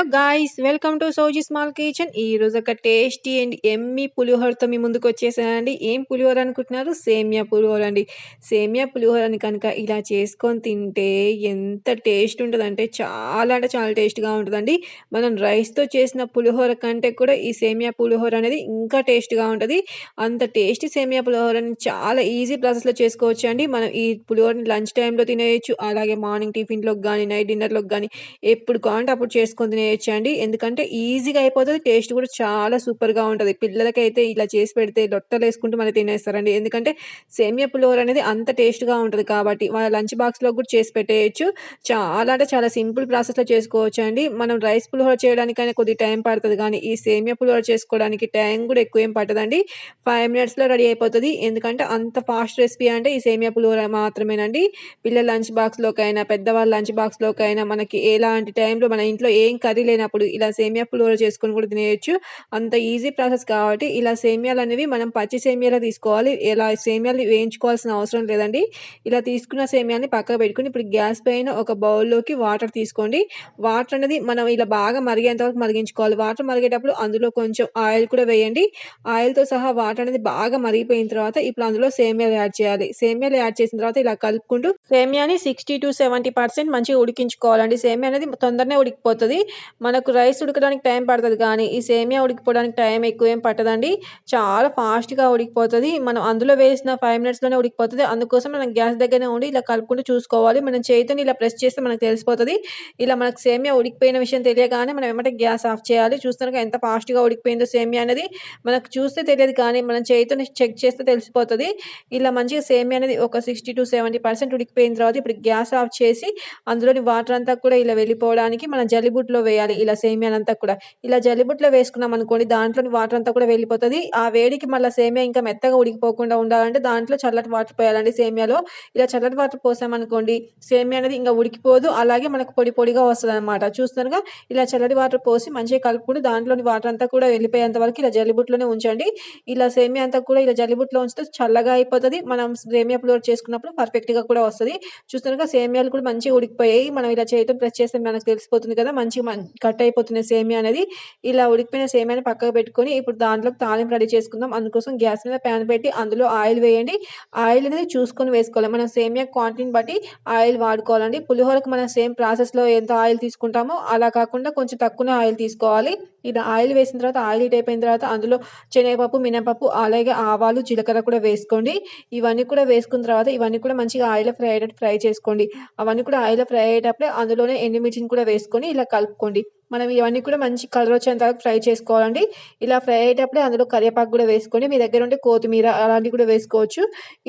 Hello guys welcome to Soji small kitchen ఈ రోజు ఒక టేస్టీ అండ్ ఎమ్మి పులిహోరతో మీ ముందుకు వచ్చేసానండి. ఏం పులిహోర అనుకుంటున్నారు? సేమియా పులిహోర అండి. సేమియా పులిహోరని కనుక ఇలా చేసుకొని తింటే ఎంత టేస్ట్ ఉంటుందంటే చాలా అంటే చాలా టేస్ట్గా ఉంటుందండి. మనం రైస్తో చేసిన పులిహోర కంటే కూడా ఈ సేమియా పులిహోర అనేది ఇంకా టేస్ట్గా ఉంటుంది. అంత టేస్టీ సేమియా పులిహోరని చాలా ఈజీ ప్రాసెస్లో చేసుకోవచ్చు అండి. మనం ఈ పులిహోరని లంచ్ టైంలో తినేయచ్చు. అలాగే మార్నింగ్ టిఫిన్లోకి కానీ నైట్ డిన్నర్లోకి కానీ ఎప్పుడు కావాలంటే అప్పుడు చేసుకొని తినేయచ్చండి ఎందుకంటే ఈజీగా అయిపోతుంది టేస్ట్ కూడా చాలా సూపర్గా ఉంటుంది. పిల్లలకైతే ఇలా చేసి పెడితే లొట్టలు వేసుకుంటూ మళ్ళీ తినేస్తారండి. ఎందుకంటే సేమియా పులిహోర అనేది అంత టేస్ట్గా ఉంటుంది కాబట్టి వాళ్ళ లంచ్ బాక్స్లో కూడా చేసి పెట్టేయచ్చు. చాలా అంటే చాలా సింపుల్ ప్రాసెస్లో చేసుకోవచ్చు అండి మనం రైస్ పులిహోర చేయడానికైనా కొద్ది టైం పడుతుంది కానీ ఈ సేమియా పులిహోర చేసుకోవడానికి టైం కూడా ఎక్కువ ఏం పట్టదండి. ఫైవ్ మినిట్స్లో రెడీ అయిపోతుంది. ఎందుకంటే అంత ఫాస్ట్ రెసిపీ అంటే ఈ సేమియా పులిహోర మాత్రమేనండి. పిల్లల లంచ్ బాక్స్లోకైనా పెద్దవాళ్ళ లంచ్ బాక్స్లోకైనా మనకి ఎలాంటి టైంలో మన ఇంట్లో ఏం కర్రీ లేనప్పుడు ఇలా సేమియా పులిహోర చేసుకొని కూడా తినేయచ్చు. అంత ఈజీ ప్రాసెస్ కాబట్టి ఇలా సేమియాలు అనేవి మనం పచ్చి సేమియాలు తీసుకోవాలి. ఇలా సేమియాలు వేయించుకోవాల్సిన అవసరం లేదండి. ఇలా తీసుకున్న సేమియాని పక్కకు పెట్టుకుని ఇప్పుడు గ్యాస్ పైన ఒక బౌల్లోకి వాటర్ తీసుకోండి. వాటర్ అనేది మనం ఇలా బాగా మరిగేంతవరకు మరిగించుకోవాలి. వాటర్ మరిగేటప్పుడు అందులో కొంచెం ఆయిల్ కూడా వేయండి. ఆయిల్తో సహా వాటర్ అనేది బాగా మరిగిపోయిన తర్వాత ఇప్పుడు అందులో సేమియాలు యాడ్ చేయాలి. సేమియాలు యాడ్ చేసిన తర్వాత ఇలా కలుపుకుంటూ సేమియాని సిక్స్టీ టు సెవెంటీ పర్సెంట్ మంచిగా ఉడికించుకోవాలండి. సేమియా అనేది తొందరనే ఉడికిపోతుంది. మనకు రైస్ ఉడకడానికి టైం పడుతుంది కానీ ఈ సేమియా ఉడికిపోవడానికి టైం ఎక్కువ ఏం పట్టదండి. చాలా ఫాస్ట్గా ఉడికిపోతుంది. మనం అందులో వేసిన ఫైవ్ మినిట్స్లోనే ఉడికిపోతుంది. అందుకోసం మనం గ్యాస్ దగ్గరనే ఉండి ఇలా కలుపుకుంటూ చూసుకోవాలి. మనం చేతిని ఇలా ప్రెస్ చేస్తే మనకు తెలిసిపోతుంది. ఇలా మనకు సేమియా ఉడికిపోయిన విషయం తెలియగానే మనం ఏమంటే గ్యాస్ ఆఫ్ చేయాలి. చూస్తున్నాక ఎంత ఫాస్ట్గా ఉడికిపోయిందో సేమియా అనేది. మనకు చూస్తే తెలియదు కానీ మనం చేతిని చెక్ చేస్తే తెలిసిపోతుంది. ఇలా మంచిగా సేమియా అనేది ఒక సిక్స్టీ టు సెవెంటీ పర్సెంట్ ఉడికిపోయిన తర్వాత ఇప్పుడు గ్యాస్ ఆఫ్ చేసి అందులోని వాటర్ అంతా కూడా ఇలా వెళ్ళిపోవడానికి మనం జల్లిబుట్లో వేయాలి ఇలా సేమియానంతా కూడా. ఇలా జల్లిబుట్లో వేసుకున్నాం అనుకోండి దాంట్లోని వాటర్ అంతా కూడా వెళ్ళిపోతుంది. ఆ వేడికి మళ్ళీ సేమియా ఇంకా మెత్తగా ఉడికిపోకుండా ఉండాలంటే దాంట్లో చల్లటి వాటర్ పోయాలండి సేమియాలో. ఇలా చల్లటి వాటర్ పోసామనుకోండి సేమియా అనేది ఇంకా ఉడికిపోదు. అలాగే మనకు పొడి పొడిగా వస్తుంది అనమాట చూస్తున్నారుగా? ఇలా చల్లటి వాటర్ పోసి మంచిగా కలుపుకుంటూ దాంట్లోని వాటర్ అంతా కూడా వెళ్ళిపోయేంత వరకు ఇలా జల్లిబుట్లోనే ఉంచండి. ఇలా సేమియా అంతా కూడా ఇలా జల్లిబుట్లో ఉంచితే చల్లగా అయిపోతుంది. మనం సేమియా ప్లోడ్ చేసుకున్నప్పుడు పర్ఫెక్ట్గా కూడా వస్తుంది. చూస్తున్నారుగా? సేమియాలు కూడా మంచిగా ఉడికిపోయాయి. మనం ఇలా చేయటం ప్రెస్ చేస్తే మనకు తెలిసిపోతుంది కదా? మంచిగా కట్ అయిపోతున్న సేమియా అనేది ఇలా ఉడికిపోయిన సేమియాని పక్కకు పెట్టుకొని ఇప్పుడు దాంట్లో తాలింపు రెడీ చేసుకుందాం. అందుకోసం గ్యాస్ మీద ప్యాన్ పెట్టి అందులో ఆయిల్ వేయండి. ఆయిల్ అనేది చూసుకొని వేసుకోవాలి. మనం సేమియా క్వాంటిటీని బట్టి ఆయిల్ వాడుకోవాలండి. పులిహోరకు మనం సేమ్ ప్రాసెస్లో ఎంత ఆయిల్ తీసుకుంటామో అలా కాకుండా కొంచెం తక్కువనే ఆయిల్ తీసుకోవాలి. ఇది ఆయిల్ వేసిన తర్వాత ఆయిల్ హీట్ అయిపోయిన తర్వాత అందులో శనగపప్పు మినపప్పు అలాగే ఆవాలు జీలకర్ర కూడా వేసుకోండి. ఇవన్నీ కూడా వేసుకున్న తర్వాత ఇవన్నీ కూడా మంచిగా ఆయిల్ ఫ్రై అయ్యేటట్టు ఫ్రై చేసుకోండి. అవన్నీ కూడా ఆయిల్ ఫ్రై అయ్యేటప్పుడే అందులోనే ఎండుమిర్చిని కూడా వేసుకొని ఇలా కలుపుకోండి. చేసుకోండి మనం ఇవన్నీ కూడా మంచి కలర్ వచ్చేంత వరకు ఫ్రై చేసుకోవాలండి. ఇలా ఫ్రై అయ్యేటప్పుడే అందులో కరివేపాకు కూడా వేసుకోండి మీ దగ్గర ఉంటే కొత్తిమీర అలాంటివి కూడా వేసుకోవచ్చు.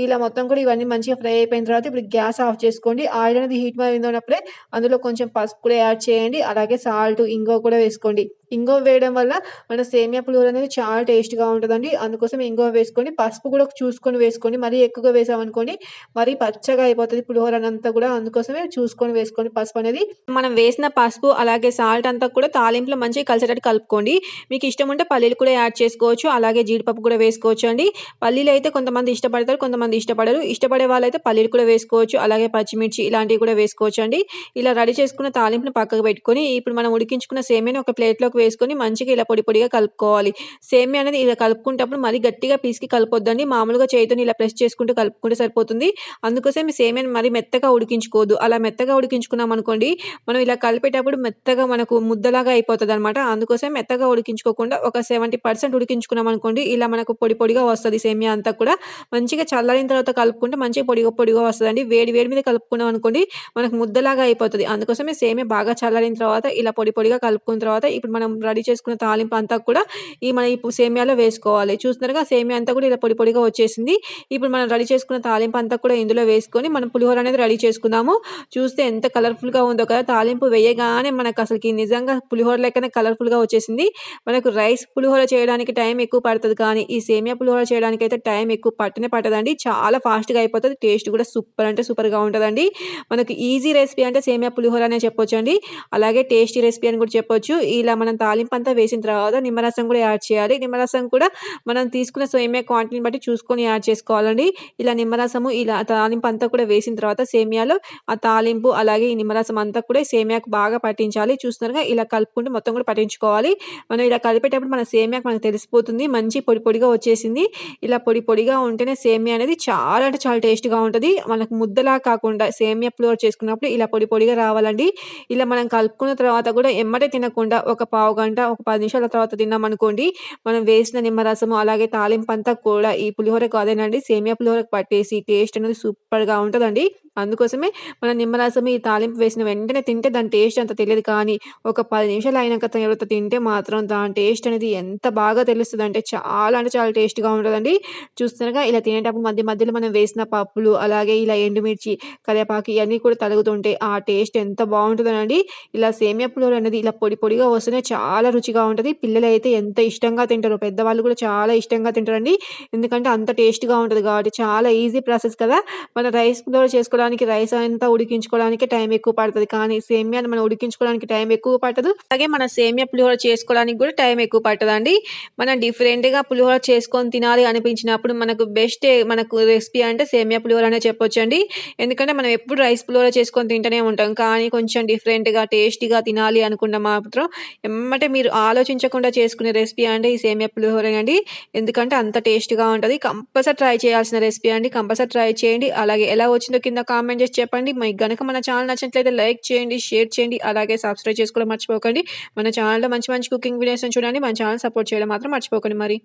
ఇలా మొత్తం కూడా ఇవన్నీ మంచిగా ఫ్రై అయిపోయిన తర్వాత ఇప్పుడు గ్యాస్ ఆఫ్ చేసుకోండి. ఆయిల్ అనేది హీట్ ఉన్నప్పుడే అందులో కొంచెం పసుపు కూడా యాడ్ చేయండి. అలాగే సాల్ట్ ఇంగో కూడా వేసుకోండి. ఇంగో వేయడం వల్ల మన సేమియా పులిహోర అనేది చాలా టేస్ట్గా ఉంటుందండి. అందుకోసం ఇంగో వేసుకొని పసుపు కూడా చూసుకొని వేసుకోండి. మరీ ఎక్కువగా వేసామనుకోండి మరీ పచ్చగా అయిపోతుంది పులిహోర అంతా కూడా. అందుకోసమే చూసుకొని వేసుకోండి పసుపు అనేది. మనం వేసిన పసుపు అలాగే సాల్ట్ అంతా కూడా తాలింపులో మంచిగా కలిసేటట్టు కలుపుకోండి. మీకు ఇష్టం ఉంటే పల్లీలు కూడా యాడ్ చేసుకోవచ్చు. అలాగే జీడిపప్పు కూడా వేసుకోవచ్చు అండి. పల్లీలు అయితే కొంతమంది ఇష్టపడతారు కొంతమంది ఇష్టపడరు. ఇష్టపడే వాళ్ళైతే పల్లీలు కూడా వేసుకోవచ్చు. అలాగే పచ్చిమిర్చి ఇలాంటివి కూడా వేసుకోవచ్చు అండి. ఇలా రెడీ చేసుకున్న తాలింపును పక్కకు పెట్టుకొని ఇప్పుడు మనం ఉడికించుకున్న సేమియాని ఒక ప్లేట్లోకి వేసుకొని మంచిగా ఇలా పొడి పొడిగా కలుపుకోవాలి. సేమియా అనేది ఇలా కలుపుకుంటప్పుడు మరీ గట్టిగా పీసుకి కలపొద్దండి. మామూలుగా చేతిని ఇలా ప్రెస్ చేసుకుంటూ కలుపుకుంటే సరిపోతుంది. అందుకోసం ఈ సేమియాని మరీ మెత్తగా ఉడికించుకోవద్దు. అలా మెత్తగా ఉడికించుకున్నాం అనుకోండి మనం ఇలా కలిపేటప్పుడు మెత్తగా మనకు ముద్దలాగా అయిపోతుంది అనమాట అందుకోసం మెత్తగా ఉడికించుకోకుండా ఒక సెవెంటీ పర్సెంట్ ఉడికించుకున్నాం అనుకోండి ఇలా మనకు పొడి పొడిగా వస్తుంది సేమియా అంతా కూడా. మంచిగా చల్లారిన తర్వాత కలుపుకుంటే మంచిగా పొడిగా పొడిగా వస్తుందండి. వేడి వేడి మీద కలుపుకున్నాం అనుకోండి మనకు ముద్దలాగా అయిపోతుంది. అందుకోసమే సేమియా బాగా చల్లారిన తర్వాత ఇలా పొడి పొడిగా కలుపుకున్న తర్వాత ఇప్పుడు మనం రెడీ చేసుకున్న తాలింపు అంతా కూడా ఈ మన ఇప్పుడు సేమియాలో వేసుకోవాలి. చూస్తున్నారుగా సేమియా అంతా కూడా ఇలా పొడి పొడిగా వచ్చేసింది. ఇప్పుడు మనం రెడీ చేసుకున్న తాలింపు అంతా కూడా ఇందులో వేసుకొని మనం పులిహోర అనేది రెడీ చేసుకుందాము. చూస్తే ఎంత కలర్ఫుల్గా ఉందో కదా తాలింపు వేయగానే మనకు అసలుకి నిజంగా పులిహోర లెక్కనే కలర్ఫుల్గా వచ్చేసింది. మనకు రైస్ పులిహోర చేయడానికి టైం ఎక్కువ పడుతుంది. కానీ ఈ సేమియా పులిహోర చేయడానికి అయితే టైం ఎక్కువ పట్టనే పట్టదండి. చాలా ఫాస్ట్గా అయిపోతుంది. టేస్ట్ కూడా సూపర్ అంటే సూపర్గా ఉంటుందండి. మనకు ఈజీ రెసిపీ అంటే సేమియా పులిహోర అనే చెప్పొచ్చు అండి అలాగే టేస్టీ రెసిపీ అని కూడా చెప్పొచ్చు. ఇలా మనం తాలింపు అంతా వేసిన తర్వాత నిమ్మరసం కూడా యాడ్ చేయాలి. నిమ్మరసం కూడా మనం తీసుకున్న సేమియా క్వాంటిటీని బట్టి చూసుకొని యాడ్ చేసుకోవాలండి. ఇలా నిమ్మరసము ఇలా తాలింపు అంతా కూడా వేసిన తర్వాత సేమియాలో ఆ తాలింపు అలాగే ఈ నిమ్మరసం అంతా కూడా సేమియాకు బాగా పట్టించాలి. చూస్తున్నారుగా ఇలా కలుపుకుంటూ మొత్తం కూడా పట్టించుకోవాలి. మనం ఇలా కలిపేటప్పుడు మన సేమియాకి మనకు తెలిసిపోతుంది. మంచి పొడి పొడిగా వచ్చేసింది. ఇలా పొడి పొడిగా ఉంటేనే సేమియా అనేది చాలా అంటే చాలా టేస్ట్‌గా ఉంటుంది మనకు ముద్దలా కాకుండా సేమియా పులిహోర చేసుకున్నప్పుడు ఇలా పొడి పొడిగా రావాలండి. ఇలా మనం కలుపుకున్న తర్వాత కూడా ఎమ్మటే తినకుండా ఒక పావు గంట ఒక పది నిమిషాల తర్వాత తిన్నామనుకోండి, మనం వేసిన నిమ్మరసము అలాగే తాలింపంతా కూడా ఈ పులిహోరకు అదేనండి సేమియా పులిహోరకు పట్టేసి టేస్ట్ అనేది సూపర్‌గా ఉంటుందండి అందుకోసమే మనం నిమ్మరసం, ఈ తాలింపు వేసిన వెంటనే తింటే దాని టేస్ట్ అంత తెలియదు కానీ ఒక పది నిమిషాలు అయినాక తర్వాత తింటే మాత్రం దాని టేస్ట్ అనేది ఎంత బాగా తెలుస్తుంది అంటే చాలా అంటే చాలా టేస్ట్‌గా ఉంటుందండి చూస్తున్నారుగా ఇలా తినేటప్పుడు మధ్య మధ్యలో మనం వేసిన పప్పులు, అలాగే ఇలా ఎండుమిర్చి, కరివేపాకు ఇవన్నీ కూడా తలుగుతుంటే ఆ టేస్ట్ ఎంత బాగుంటుందండి ఇలా సేమియా పులిహోర అనేది ఇలా పొడి పొడిగా వస్తేనే చాలా రుచిగా ఉంటుంది పిల్లలు అయితే ఎంత ఇష్టంగా తింటారో, పెద్దవాళ్ళు కూడా చాలా ఇష్టంగా తింటారండి. ఎందుకంటే అంత టేస్ట్‌గా ఉంటుంది కాబట్టి చాలా ఈజీ ప్రాసెస్ కదా! మన రైస్ పులిహోర ఉడికించుకోవడానికి రైస్ అంతా ఉడికించుకోవడానికి టైం ఎక్కువ పడుతుంది కానీ సేమియాని మనం ఉడికించుకోవడానికి టైం ఎక్కువ పట్టదు. అలాగే మన సేమియా పులిహోర చేసుకోవడానికి కూడా టైం ఎక్కువ పట్టదండి. మనం డిఫరెంట్‌గా పులిహోర చేసుకొని తినాలి అనిపించినప్పుడు మనకు బెస్ట్ మనకు రెసిపీ అంటే సేమియా పులిహోర అనే చెప్పొచ్చండి. ఎందుకంటే మనం ఎప్పుడు రైస్ పులిహోర చేసుకొని తింటూనే ఉంటాం. కానీ కొంచెం డిఫరెంట్‌గా, టేస్టీగా తినాలి అనుకున్న మాత్రం ఎమ్మటే మీరు ఆలోచించకుండా చేసుకునే రెసిపీ అంటే ఈ సేమియా పులిహోరేనండి. ఎందుకంటే అంత టేస్ట్‌గా ఉంటుంది కంపల్సరీ ట్రై చేయాల్సిన రెసిపీ అండి. కంపల్సరీ ట్రై చేయండి. అలాగే ఎలా వచ్చిందో కింద కామెంట్ చేసి చెప్పండి. మీకు గనక మన ఛానల్ నచ్చినట్లయితే లైక్ చేయండి, షేర్ చేయండి. అలాగే సబ్స్క్రైబ్ చేసుకోవడం మర్చిపోకండి. మన ఛానల్‌లో మంచి మంచి కుకింగ్ వీడియోస్‌ని చూడండి. మన ఛానల్ సపోర్ట్ చేయడం మాత్రం మర్చిపోకండి మరి.